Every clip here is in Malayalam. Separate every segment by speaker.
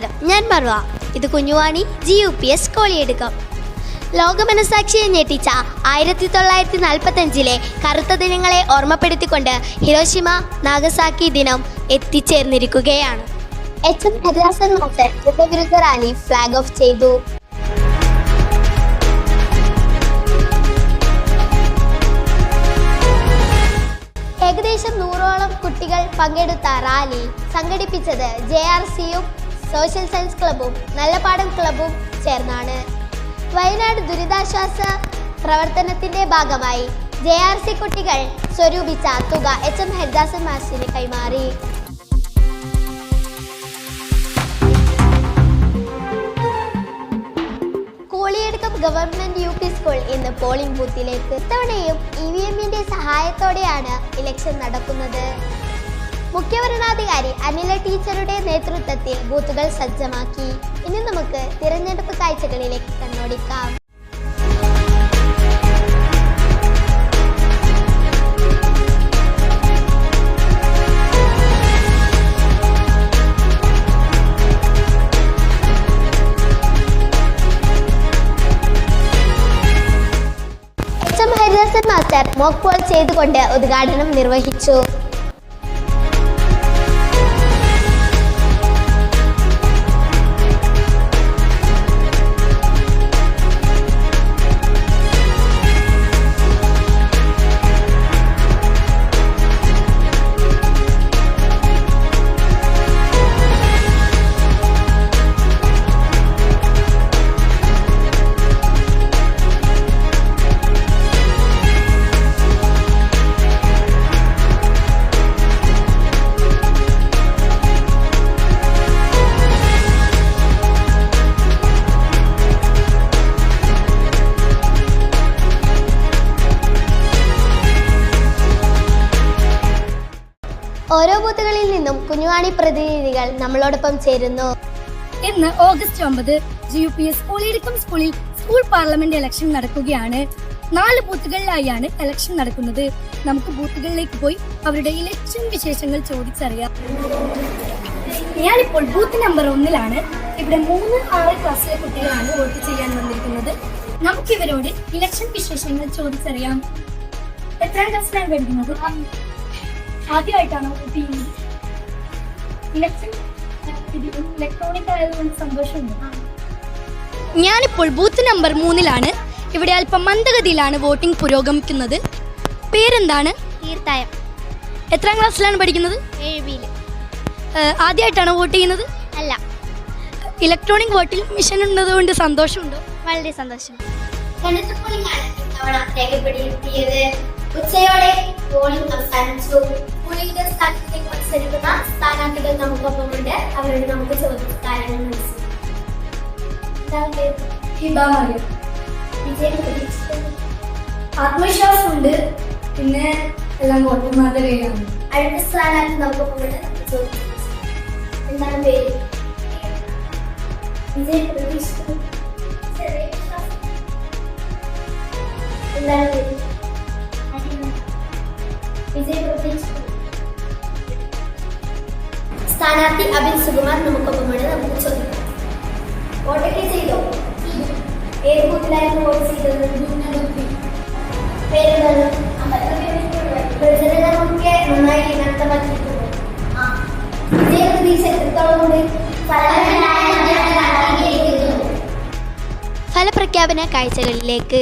Speaker 1: നമസ്കാരം. ഞാൻ മർവ ഇത് കുഞ്ഞുവാണി G U P S Koliyadukkam ലോകമനസാക്ഷിയെ ഞെട്ടിച്ച ആയിരത്തി തൊള്ളായിരത്തി നാൽപ്പത്തഞ്ചിലെ കറുത്ത ദിനങ്ങളെ ഓർമ്മപ്പെടുത്തിക്കൊണ്ട് ഹിരോഷിമ നാഗസാക്കി ദിനം എത്തിച്ചേർന്നിരിക്കുകയാണ്. എച്ച് എം ഹരിദാസൻ യുദ്ധവിരുദ്ധ റാലി ഫ്ലാഗ് ഓഫ് ചെയ്തു. ഏകദേശം നൂറോളം കുട്ടികൾ പങ്കെടുത്ത റാലി സംഘടിപ്പിച്ചത് ജെ ആർ സിയും സോഷ്യൽ സയൻസ് ക്ലബും നല്ലപാടം ക്ലബും ചേർന്നാണ്. വയനാട് ദുരിതാശ്വാസ പ്രവർത്തനത്തിന്റെ ഭാഗമായി ജെ ആർ സി കുട്ടികൾ സ്വരൂപിച്ച തുക എച്ച് എം ഹരിദാസൻ മാസ്റ്റിന് കൈമാറി. Koliyadukkam government U P school ഇന്ന് പോളിംഗ് ബൂത്തിലേക്ക് ഇത്തവണയും ഇ വി എമ്മിന്റെ സഹായത്തോടെയാണ് ഇലക്ഷൻ നടക്കുന്നത്. മുഖ്യവരണാധികാരി അനില ടീച്ചറുടെ നേതൃത്വത്തിൽ ബൂത്തുകൾ സജ്ജമാക്കി. ഇനി നമുക്ക് തിരഞ്ഞെടുപ്പ് കാഴ്ചകളിലേക്ക് കണ്ണോടിക്കാം. മാസ്റ്റർ മോക്ക് പോൾ ചെയ്തുകൊണ്ട് ഉദ്ഘാടനം നിർവഹിച്ചു. ഓരോ ബൂത്തുകളിൽ നിന്നും കുഞ്ഞുവാണി പ്രതിനിധികൾ നമ്മളോടൊപ്പം ചേരുന്നു.
Speaker 2: ഇന്ന് ഓഗസ്റ്റ് ഒമ്പത് ജി യു പി എസ് സ്കൂളിടുക്കം സ്കൂളിൽ സ്കൂൾ പാർലമെന്റ് ഇലക്ഷൻ നടക്കുകയാണ്. നാല് ബൂത്തുകളിലായാണ് ഇലക്ഷൻ നടക്കുന്നത്. നമുക്ക് ബൂത്തുകളിലേക്ക് പോയി അവരുടെ ഇലക്ഷൻ വിശേഷങ്ങൾ ചോദിച്ചറിയാം. ഞാനിപ്പോൾ ബൂത്ത് നമ്പർ ഒന്നിലാണ്. ഇവിടെ മൂന്ന് ആറ് ക്ലാസ്സിലെ കുട്ടികളാണ് വോട്ട് ചെയ്യാൻ വന്നിരിക്കുന്നത്. നമുക്ക് ഇവരോട് ഇലക്ഷൻ വിശേഷങ്ങൾ ചോദിച്ചറിയാം. എത്രാം ക്ലാസ്സിലാണ് പഠിക്കുന്നത്? ആദ്യമായിട്ടാണോ ഊട്ടി ഇലക്ഷൻ ഇലക്ട്രോണിക് ആയതുകൊണ്ട് സന്തോഷമുണ്ട്. ഞാനിപ്പോൾ ബൂത്ത് നമ്പർ മൂന്നിലാണ്. ഇവിടെ അല്പം മന്ദഗതിയിലാണ് വോട്ടിംഗ് പുരോഗമിക്കുന്നത്. പേരെന്താണ്?
Speaker 1: തീർത്ഥായം
Speaker 2: എത്രാം ക്ലാസ്സിലാണ് പഠിക്കുന്നത്?
Speaker 1: ആദ്യമായിട്ടാണ്
Speaker 2: ഏഹ്, ആദ്യമായിട്ടാണോ വോട്ട് ചെയ്യുന്നത്?
Speaker 1: അല്ല.
Speaker 2: ഇലക്ട്രോണിക് വോട്ടിംഗ് മെഷീൻ ഉള്ളതുകൊണ്ട് സന്തോഷമുണ്ടോ?
Speaker 1: വളരെ സന്തോഷം. ഇത്തവണ രേഖപ്പെടുത്തിയത് ഉച്ചയോടെ പോളിംഗ് അവസാനിച്ചു. പോളിംഗ് സ്ഥാനത്തേക്ക് മത്സരിക്കുന്ന സ്ഥാനാർത്ഥികൾ നമുക്കൊപ്പമുണ്ട്. അവരോട് നമുക്ക് ചോദിച്ച കാര്യങ്ങൾ മനസ്സിലാക്കാം.
Speaker 2: ആത്മവിശ്വാസമുണ്ട്. പിന്നെ എല്ലാം വോട്ടർമാരുടെ കയ്യിലാണ്
Speaker 1: അടുത്ത സ്ഥാനാർത്ഥി നമുക്കൊപ്പമുണ്ട്. എന്താണ് പേര്? വിജയം പ്രതീക്ഷിക്കുന്നു. എന്താണ് പേര്? വിജയം പ്രതീക്ഷിക്കുന്നു സ്ഥാനാർത്ഥി അബിൻ സുകുമാർ നമുക്കൊപ്പമാണ് നമുക്ക് ചോദിക്കാം. വോട്ടൊക്കെ ചെയ്തോ? ഏത് ബൂത്തിലായിരുന്നു വോട്ട് ചെയ്തത്? ഫലപ്രഖ്യാപന കാഴ്ചകളിലേക്ക്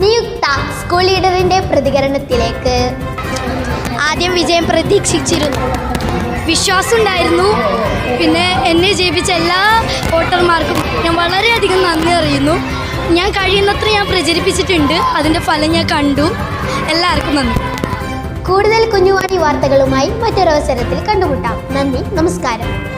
Speaker 1: നിയുക്ത സ്കൂൾ ലീഡറിന്റെ പ്രതികരണത്തിലേക്ക്.
Speaker 2: ആദ്യം വിജയം പ്രതീക്ഷിച്ചിരുന്നു. വിശ്വാസം ഉണ്ടായിരുന്നു പിന്നെ എന്നെ ജയിപ്പിച്ച എല്ലാ വോട്ടർമാർക്കും ഞാൻ വളരെയധികം നന്ദി അറിയുന്നു. ഞാൻ കഴിയുന്നത്ര ഞാൻ പ്രചരിപ്പിച്ചിട്ടുണ്ട്. അതിന്റെ ഫലം ഞാൻ കണ്ടു. എല്ലാവർക്കും നന്ദി.
Speaker 1: കൂടുതൽ കുഞ്ഞുവാണി വാർത്തകളുമായി മറ്റൊരവസരത്തിൽ കണ്ടുമുട്ടാം. നന്ദി നമസ്കാരം.